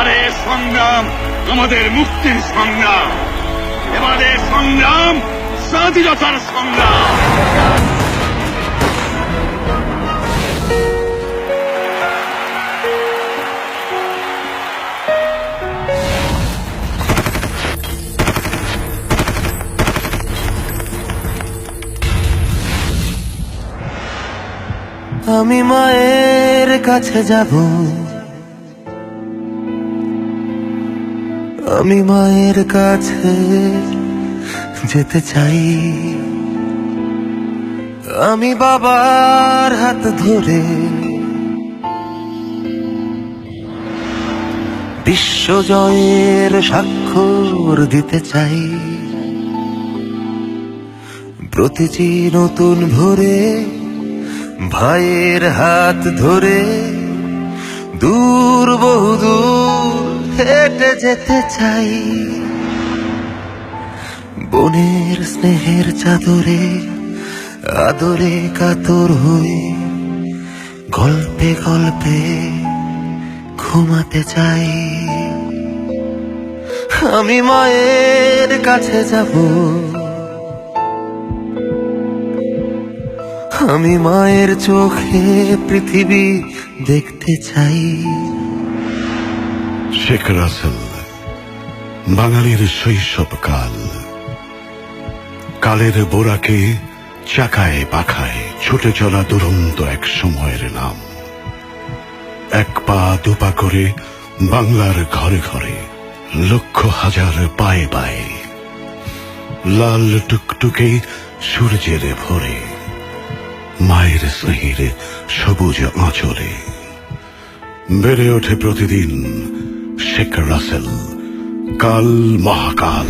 এবারে সংগ্রাম আমাদের মুক্তির সংগ্রাম। এবারে সংগ্রাম স্বাধীনতার সংগ্রাম। আমি মায়ের কাছে যাব। আমি মায়ের কাছে যেতে চাই। আমি বাবার হাত ধরে বিশ্বজয়ের স্বাক্ষর দিতে চাই। প্রতিটি নতুন ভোরে ভাইয়ের হাত ধরে দূর বহুদূর হেঁটে যেতে চাই। বনের স্নেহের চাদরে, আদরে কাতর হয়ে গল্পে গল্পে ঘুমাতে চাই। আমি মায়ের কাছে যাব। আমি মায়ের চোখে পৃথিবী দেখতে চাই। শেখ রাসেল বাঙালির শৈশবকাল কালের বোরাকে চাকায় পাখায় ছুটে চলা দুরন্ত এক সময়ের নাম। এক পা দুপা করে বাংলার ঘরে ঘরে লক্ষ হাজার পায়ে পায়ে, লাল টুকটুকে সূর্যের ভরে, মায়ের স্নেহের সবুজ আঁচলে বেড়ে ওঠে প্রতিদিন শেখ রাসেল কাল মহাকাল